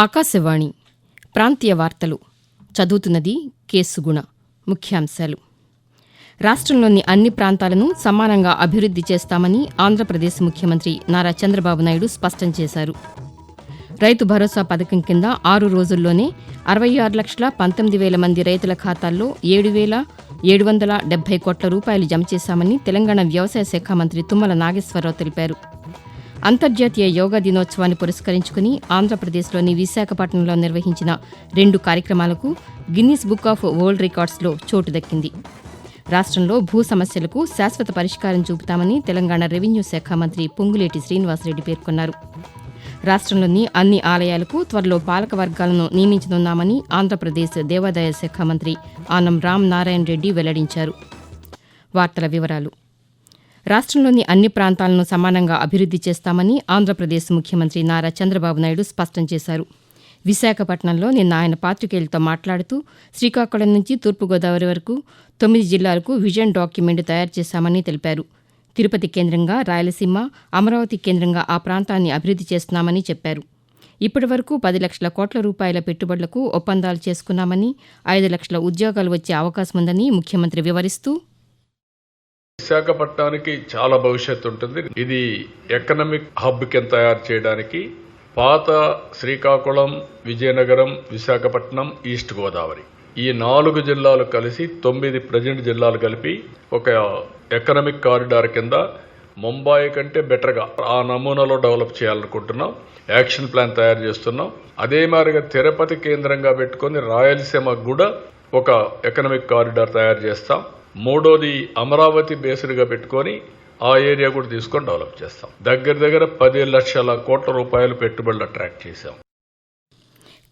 ఆకాశవాణి ప్రాంతీయ వార్తలు. చదువుతున్నది కేసుగుణ ముఖ్యాంశాలు. రాష్ట్రంలోని అన్ని ప్రాంతాలను సమానంగా అభివృద్ధి చేస్తామని ఆంధ్రప్రదేశ్ ముఖ్యమంత్రి నారా చంద్రబాబు నాయుడు స్పష్టం చేశారు. రైతు భరోసా పథకం కింద ఆరు రోజుల్లోనే అరవై ఆరు లక్షల పంతొమ్మిది వేల మంది రైతుల ఖాతాల్లో ఏడు వేల ఏడు వందల డెబ్బై కోట్ల రూపాయలు జమ చేశామని తెలంగాణ వ్యవసాయ శాఖ మంత్రి తుమ్మల నాగేశ్వరరావు తెలిపారు. అంతర్జాతీయ యోగా దినోత్సవాన్ని పురస్కరించుకుని ఆంధ్రప్రదేశ్లోని విశాఖపట్నంలో నిర్వహించిన రెండు కార్యక్రమాలకు గిన్నీస్ బుక్ ఆఫ్ వరల్డ్ రికార్డ్స్లో చోటు దక్కింది. రాష్ట్రంలో భూ సమస్యలకు శాశ్వత పరిష్కారం చూపుతామని తెలంగాణ రెవెన్యూ శాఖ మంత్రి పొంగులేటి శ్రీనివాసరెడ్డి పేర్కొన్నారు. రాష్ట్రంలోని అన్ని ఆలయాలకు త్వరలో పాలక వర్గాలను నియమించనున్నామని ఆంధ్రప్రదేశ్ దేవాదాయ శాఖ మంత్రి ఆనం రామ్ నారాయణ రెడ్డి వెల్లడించారు. వార్తల వివరాలు రాష్ట్రంలోని అన్ని ప్రాంతాలను సమానంగా అభివృద్ది చేస్తామని ఆంధ్రప్రదేశ్ ముఖ్యమంత్రి నారా చంద్రబాబు నాయుడు స్పష్టం చేశారు. విశాఖపట్నంలో నిన్న ఆయన పాతికేయులతో మాట్లాడుతూ శ్రీకాకుళం నుంచి తూర్పుగోదావరి వరకు తొమ్మిది జిల్లాలకు విజన్ డాక్యుమెంట్ తయారు చేశామని తెలిపారు. తిరుపతి కేంద్రంగా రాయలసీమ అమరావతి కేంద్రంగా ఆ ప్రాంతాన్ని అభివృద్ది చేస్తున్నామని చెప్పారు. ఇప్పటి వరకు పది లక్షల కోట్ల రూపాయల పెట్టుబడులకు ఒప్పందాలు చేసుకున్నామని ఐదు లక్షల ఉద్యోగాలు వచ్చే అవకాశం ఉందని ముఖ్యమంత్రి వివరిస్తూ విశాఖపట్నానికి చాలా భవిష్యత్తు ఉంటుంది. ఇది ఎకనమిక్ హబ్ కింద తయారు చేయడానికి పాత శ్రీకాకుళం విజయనగరం విశాఖపట్నం ఈస్ట్ గోదావరి ఈ నాలుగు జిల్లాలు కలిసి తొమ్మిది ప్రజెంట్ జిల్లాలు కలిపి ఒక ఎకనమిక్ కారిడార్ కింద ముంబాయి కంటే బెటర్గా ఆ నమూనాలో డెవలప్ చేయాలనుకుంటున్నాం. యాక్షన్ ప్లాన్ తయారు చేస్తున్నాం. అదే మాదిరిగా తిరుపతి కేంద్రంగా పెట్టుకొని రాయలసీమకు కూడా ఒక ఎకనమిక్ కారిడార్ తయారు చేస్తాం. మూడోది అమరావతి బేస్డ్గా పెట్టుకొని ఆ ఏరియా కూడా తీసుకొని డెవలప్ చేస్తాం. దగ్గర దగ్గర పది లక్షల కోట్ల రూపాయలు పెట్టుబడులు అట్రాక్ట్ చేశాం.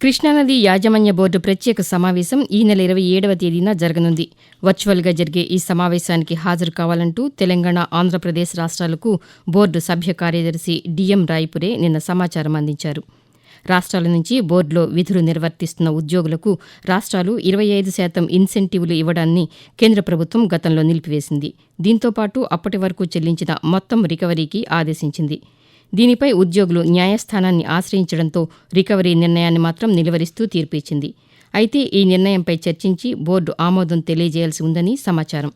కృష్ణానది యాజమాన్య బోర్డు ప్రత్యేక సమావేశం ఈ నెల ఇరవై ఏడవ తేదీన జరగనుంది. వర్చువల్గా జరిగే ఈ సమావేశానికి హాజరు కావాలంటూ తెలంగాణ ఆంధ్రప్రదేశ్ రాష్ట్రాలకు బోర్డు సభ్య కార్యదర్శి డిఎం రాయపురే నిన్న సమాచారం అందించారు. రాష్ట్రాల నుంచి బోర్డులో విధులు నిర్వర్తిస్తున్న ఉద్యోగులకు రాష్ట్రాలు ఇరవై ఐదు శాతం ఇన్సెంటివ్లు ఇవ్వడాన్ని కేంద్ర ప్రభుత్వం గతంలో నిలిపివేసింది. దీంతో పాటు అప్పటి వరకు చెల్లించిన మొత్తం రికవరీకి ఆదేశించింది. దీనిపై ఉద్యోగులు న్యాయస్థానాన్ని ఆశ్రయించడంతో రికవరీ నిర్ణయాన్ని మాత్రం నిలువరిస్తూ తీర్పు ఇచ్చింది అయితే ఈ నిర్ణయంపై చర్చించి బోర్డు ఆమోదం తెలియజేయాల్సి ఉందని సమాచారం.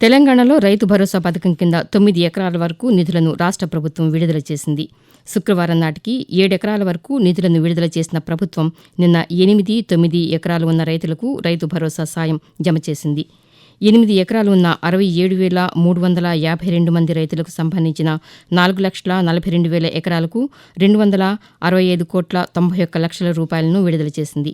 తెలంగాణలో రైతు భరోసా పథకం కింద తొమ్మిది ఎకరాల వరకు నిధులను రాష్ట్ర ప్రభుత్వం విడుదల చేసింది. శుక్రవారం నాటికి ఏడెకరాల వరకు నిధులను విడుదల చేసిన ప్రభుత్వం నిన్న ఎనిమిది తొమ్మిది ఎకరాలు ఉన్న రైతులకు రైతు భరోసా సాయం జమ చేసింది. ఎనిమిది ఎకరాలు ఉన్న అరవై ఏడు వేల మూడు వందల యాభై రెండు మంది రైతులకు సంబంధించిన నాలుగు లక్షల నలభై రెండు వేల ఎకరాలకు రెండు వందల అరవై ఐదు కోట్ల తొంభై ఒక్క లక్షల రూపాయలను విడుదల చేసింది.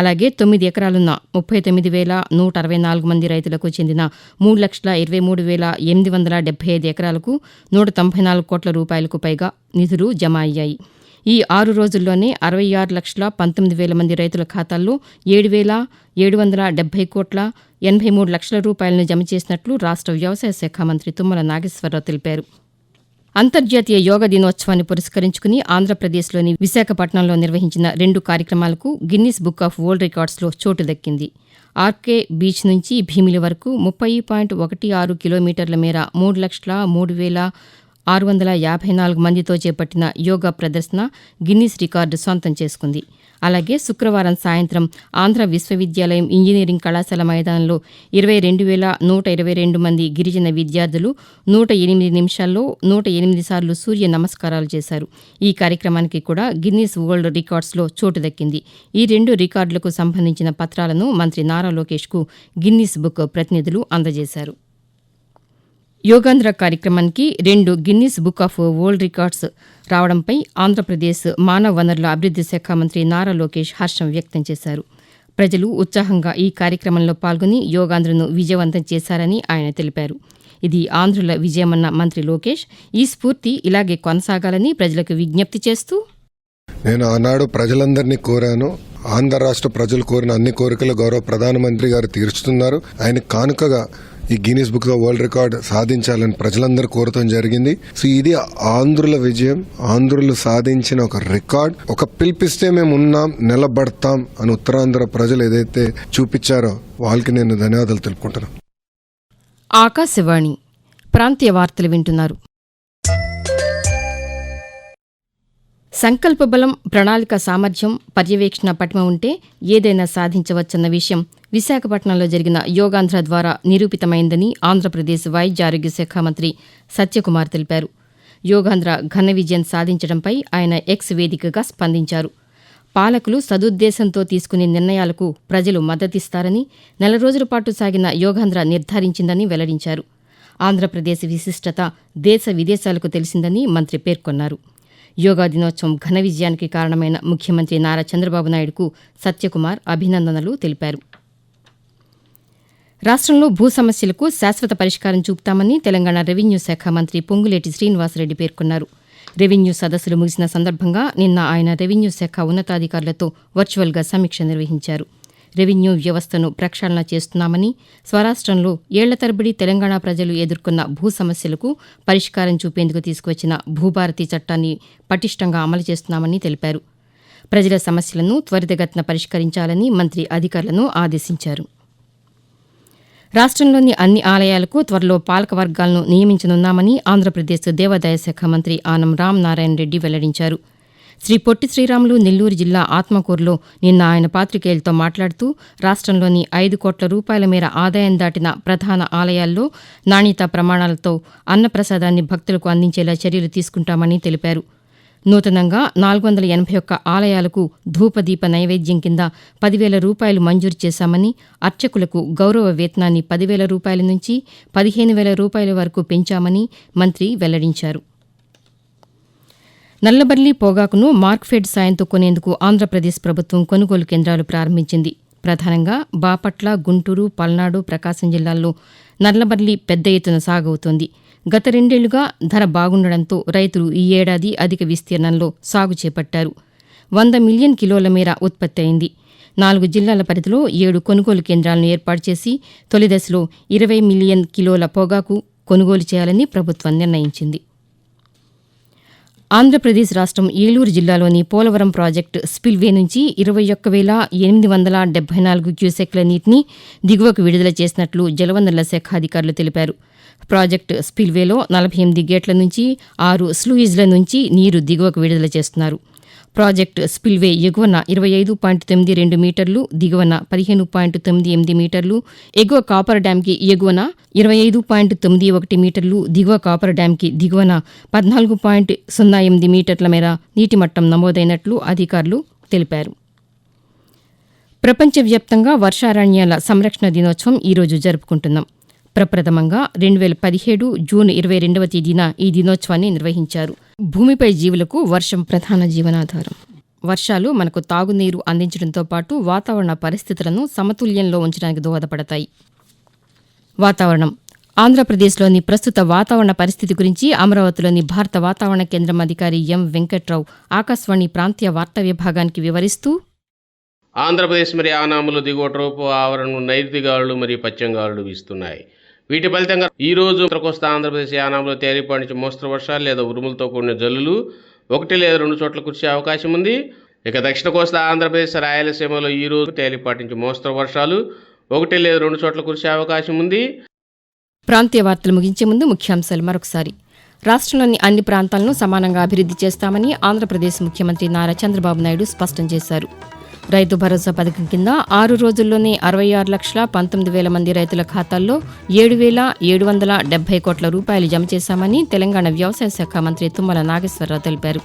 అలాగే తొమ్మిది ఎకరాలున్న ముప్పై తొమ్మిది వేల నూట అరవై నాలుగు మంది రైతులకు చెందిన మూడు లక్షల ఇరవై మూడు వేల ఎనిమిది వందల డెబ్బై ఐదు ఎకరాలకు నూట తొంభై నాలుగు కోట్ల రూపాయలకు పైగా నిధులు జమ అయ్యాయి. ఈ ఆరు రోజుల్లోనే అరవై ఆరు లక్షల పంతొమ్మిది వేల మంది రైతుల ఖాతాల్లో ఏడు వేల ఏడు వందల డెబ్బై కోట్ల ఎనభై మూడు లక్షల రూపాయలను జమ చేసినట్లు రాష్ట్ర వ్యవసాయ శాఖ మంత్రి తుమ్మల నాగేశ్వరరావు తెలిపారు. అంతర్జాతీయ యోగా దినోత్సవాన్ని పురస్కరించుకుని ఆంధ్రప్రదేశ్లోని విశాఖపట్నంలో నిర్వహించిన రెండు కార్యక్రమాలకు గిన్నిస్ బుక్ ఆఫ్ వరల్డ్ రికార్డ్స్లో చోటు దక్కింది. ఆర్కే బీచ్ నుంచి భీమిలి వరకు ముప్పై పాయింట్ ఒకటి ఆరు కిలోమీటర్ల మేర మూడు లక్షల మూడు వేల ఆరు వందల యాభై నాలుగు మందితో చేపట్టిన యోగా ప్రదర్శన గిన్నీస్ రికార్డు సొంతం చేసుకుంది. అలాగే శుక్రవారం సాయంత్రం ఆంధ్ర విశ్వవిద్యాలయం ఇంజనీరింగ్ కళాశాల మైదానంలో ఇరవై రెండు వేల నూట ఇరవై రెండు మంది గిరిజన విద్యార్థులు నూట ఎనిమిది నిమిషాల్లో నూట ఎనిమిది సార్లు సూర్య నమస్కారాలు చేశారు. ఈ కార్యక్రమానికి కూడా గిన్నీస్ వరల్డ్ రికార్డ్స్లో చోటు దక్కింది. ఈ రెండు రికార్డులకు సంబంధించిన పత్రాలను మంత్రి నారా లోకేష్కు గిన్నీస్ బుక్ ప్రతినిధులు అందజేశారు. యోగాంధ్ర కార్యక్రమానికి రెండు Guinness Book of World Records రావడంపై Andhra Pradesh మానవ వనరుల అభివృద్ది శాఖ మంత్రి నారా లోకేష్ హర్షం వ్యక్తం చేశారు. ప్రజలు ఉత్సాహంగా ఈ కార్యక్రమంలో పాల్గొని యోగాంధ్రను విజయవంతం చేశారని ఆయన తెలిపారు. ఇది ఆంధ్రుల విజయమన్న మంత్రి లోకేష్ ఈ స్ఫూర్తి ఇలాగే కొనసాగాలని ప్రజలకు విజ్ఞప్తి చేస్తూ నేను ఆనాడు ప్రజలందరినీ కోరాను. ఆంధ్ర రాష్ట్ర ప్రజలు కోరిన అన్ని కోరికలు గౌరవ ప్రధానమంత్రి గారు తీర్చుతున్నారు ఆయన కానుకగా ఈ గిన్నీస్ బుక్ వరల్డ్ రికార్డ్ సాధించాలని ప్రజలందరూ కోరటం జరిగింది. సో ఇది ఆంధ్రుల విజయం. ఆంధ్రులు సాధించిన ఒక రికార్డ్ ఒక పిలిపిస్తే మేము ఉన్నాం నిలబడతాం అని ఉత్తరాంధ్ర ప్రజలు ఏదైతే చూపించారో వాళ్ళకి నేను ధన్యవాదాలు తెలుపుకుంటున్నాను. ఆకాశవాణి ప్రాంతీయ వార్తలు వింటున్నారు. సంకల్ప బలం ప్రణాళిక సామర్థ్యం పర్యవేక్షణ పటిమ ఉంటే ఏదైనా సాధించవచ్చన్న విషయం విశాఖపట్నంలో జరిగిన యోగాంధ్ర ద్వారా నిరూపితమైందని ఆంధ్రప్రదేశ్ వైద్య ఆరోగ్య శాఖ మంత్రి సత్యకుమార్ తెలిపారు. యోగాంధ్ర ఘన విజయం సాధించడంపై ఆయన ఎక్స్ వేదికగా స్పందించారు. పాలకులు సదుద్దేశంతో తీసుకునే నిర్ణయాలకు ప్రజలు మద్దతిస్తారని నెల రోజుల పాటు సాగిన యోగాంధ్ర నిర్ధారించిందని వెల్లడించారు. ఆంధ్రప్రదేశ్ విశిష్టత దేశ విదేశాలకు తెలిసిందని మంత్రి పేర్కొన్నారు. యోగా దినోత్సవం ఘన విజయానికి కారణమైన ముఖ్యమంత్రి నారా చంద్రబాబు నాయుడుకు సత్యకుమార్ అభినందనలు తెలిపారు. రాష్ట్రంలో భూ సమస్యలకు శాశ్వత పరిష్కారం చూపుతామని తెలంగాణ రెవెన్యూ శాఖ మంత్రి పొంగులేటి శ్రీనివాసరెడ్డి పేర్కొన్నారు. రెవెన్యూ సదస్సులు ముగిసిన సందర్భంగా నిన్న ఆయన రెవెన్యూ శాఖ ఉన్నతాధికారులతో వర్చువల్గా సమీక్ష నిర్వహించారు. రెవెన్యూ వ్యవస్థను ప్రక్షాళన చేస్తున్నామని స్వరాష్ట్రంలో ఏళ్ళ తరబడి తెలంగాణ ప్రజలు ఎదుర్కొన్న భూ సమస్యలకు పరిష్కారం చూపేందుకు తీసుకువచ్చిన భూభారతి చట్టాన్ని పటిష్టంగా అమలు చేస్తున్నామని తెలిపారు. ప్రజల సమస్యలను త్వరితగతిన పరిష్కరించాలని మంత్రి అధికారులను ఆదేశించారు. రాష్ట్రంలోని అన్ని ఆలయాలకు త్వరలో పాలక వర్గాలను నియమించనున్నామని ఆంధ్రప్రదేశ్ దేవాదాయ శాఖ మంత్రి ఆనం రామ్ నారాయణ రెడ్డి వెల్లడించారు. శ్రీ పొట్టి శ్రీరాములు నెల్లూరు జిల్లా ఆత్మకూరులో నిన్న ఆయన పాతికేయులతో మాట్లాడుతూ రాష్ట్రంలోని ఐదు కోట్ల రూపాయల మేర ఆదాయం దాటిన ప్రధాన ఆలయాల్లో నాణ్యతా ప్రమాణాలతో అన్నప్రసాదాన్ని భక్తులకు అందించేలా చర్యలు తీసుకుంటామని తెలిపారు. నూతనంగా నాలుగు వందల ఎనభై ఒక్క ఆలయాలకు ధూపదీప నైవేద్యం కింద పదివేల రూపాయలు మంజూరు చేశామని అర్చకులకు గౌరవ వేతనాన్ని పదివేల రూపాయల నుంచి పదిహేను వేల రూపాయల వరకు పెంచామని మంత్రి వెల్లడించారు. నల్లబర్లి పొగాకును మార్క్ఫెడ్ సాయంతో కొనేందుకు ఆంధ్రప్రదేశ్ ప్రభుత్వం కొనుగోలు కేంద్రాలు ప్రారంభించింది. ప్రధానంగా బాపట్ల గుంటూరు పల్నాడు ప్రకాశం జిల్లాల్లో నల్లబర్లి పెద్ద ఎత్తున సాగవుతోంది. గత రెండేళ్ళుగా ధర బాగుండడంతో రైతులు ఈ ఏడాది అధిక విస్తీర్ణంలో సాగు చేపట్టారు. వంద మిలియన్ కిలోల మేర ఉత్పత్తి అయింది. నాలుగు జిల్లాల పరిధిలో ఏడు కొనుగోలు కేంద్రాలను ఏర్పాటు చేసి తొలి దశలో ఇరవై మిలియన్ కిలోల పొగాకు కొనుగోలు చేయాలని ప్రభుత్వం నిర్ణయించింది. ఆంధ్రప్రదేశ్ రాష్ట్రం ఏలూరు జిల్లాలోని పోలవరం ప్రాజెక్టు స్పిల్వే నుంచి ఇరవై ఒక్క వేల ఎనిమిది వందల డెబ్బై నాలుగు క్యూసెక్ల నీటిని దిగువకు విడుదల చేసినట్లు జలవనరుల శాఖ అధికారులు తెలిపారు. ప్రాజెక్టు స్పిల్వేలో నలభై ఎనిమిది గేట్ల నుంచి ఆరు స్లూయిజ్ల నుంచి నీరు దిగువకు విడుదల చేస్తున్నారు. ప్రాజెక్టు స్పిల్వే ఎగువన ఇరవై ఐదు పాయింట్ తొమ్మిది రెండు మీటర్లు దిగువన పదిహేను పాయింట్ తొమ్మిది ఎనిమిది మీటర్లు ఎగువ కాపర్ డ్యాంకి ఎగువన ఇరవై ఐదు పాయింట్ తొమ్మిది ఒకటి మీటర్లు దిగువ కాపర్ డ్యాంకి దిగువన పద్నాలుగు పాయింట్ సున్నా ఎనిమిది మీటర్ల మేర నీటి మట్టం నమోదైనట్లు అధికారులు తెలిపారు. ప్రపంచవ్యాప్తంగా వర్షారణ్యాల సంరక్షణ దినోత్సవం ఈరోజు జరుపుకుంటున్నాం. ప్రప్రథమంగా రెండు వేల పదిహేడు జూన్ ఇరవై రెండవ తేదీన ఈ దినోత్సవాన్ని నిర్వహించారు. భూమిపై జీవులకు వర్షం ప్రధాన జీవనాధారం. వర్షాలు మనకు తాగునీరు అందించడంతో పాటు వాతావరణ పరిస్థితులను సమతుల్యంలో ఉంచడానికి దోహదపడతాయి. వాతావరణం. ఆంధ్రప్రదేశ్లోని ప్రస్తుత వాతావరణ పరిస్థితి గురించి అమరావతిలోని భారత వాతావరణ కేంద్రం అధికారి ఎం వెంకట్రావు ఆకాశవాణి ప్రాంతీయ వార్తా విభాగానికి వివరిస్తూ ఆంధ్రప్రదేశ్ మరియు ఆనాములు దిగువ ట్రోపు ఆవరణం నైరుతి గాలులు మరియు పశ్చిమ గాలులు వీస్తున్నాయి. వీటి ఫలితంగా ఈ రోజు ఉత్తరకోస్తా ఆంధ్రప్రదేశ్ యానాంలో తేలిపాటి నుంచి మోస్తరు వర్షాలు లేదా ఉరుములతో కూడిన జల్లులు. ఒకటి లేదా రెండు చోట్ల కురిసే అవకాశం ఉంది. ఇక దక్షిణ కోస్తా ఆంధ్రప్రదేశ్ రాయలసీమలో ఈ రోజు తేలిపాటి నుంచి మోస్తరు వర్షాలు. ఒకటి లేదా రెండు చోట్ల కురిసే అవకాశం ఉంది. ప్రాంతీయ వార్తలు ముగించే ముందు ముఖ్యాంశాలు మరొకసారి. రాష్ట్రంలోని అన్ని ప్రాంతాలను సమానంగా అభివృద్ధి చేస్తామని ఆంధ్రప్రదేశ్ ముఖ్యమంత్రి నారా చంద్రబాబు నాయుడు స్పష్టం చేశారు. రైతు భరోసా పథకం కింద ఆరు రోజుల్లోనే అరవై ఆరు లక్షల పంతొమ్మిది వేల మంది రైతుల ఖాతాల్లో ఏడు వేల ఏడు వందల డెబ్బై కోట్ల రూపాయలు జమ చేశామని తెలంగాణ వ్యవసాయ శాఖ మంత్రి తుమ్మల నాగేశ్వరరావు తెలిపారు.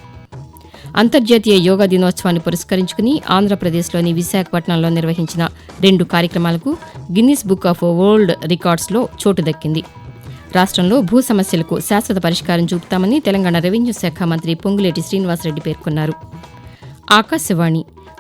అంతర్జాతీయ యోగా దినోత్సవాన్ని పురస్కరించుకుని ఆంధ్రప్రదేశ్లోని విశాఖపట్నంలో నిర్వహించిన రెండు కార్యక్రమాలకు గిన్నిస్ బుక్ ఆఫ్ వరల్డ్ రికార్డ్స్లో చోటు దక్కింది. రాష్ట్రంలో భూ సమస్యలకు శాశ్వత పరిష్కారం చూపుతామని తెలంగాణ రెవెన్యూ శాఖ మంత్రి పొంగులేటి శ్రీనివాసరెడ్డి పేర్కొన్నారు. ఆకాశవాణి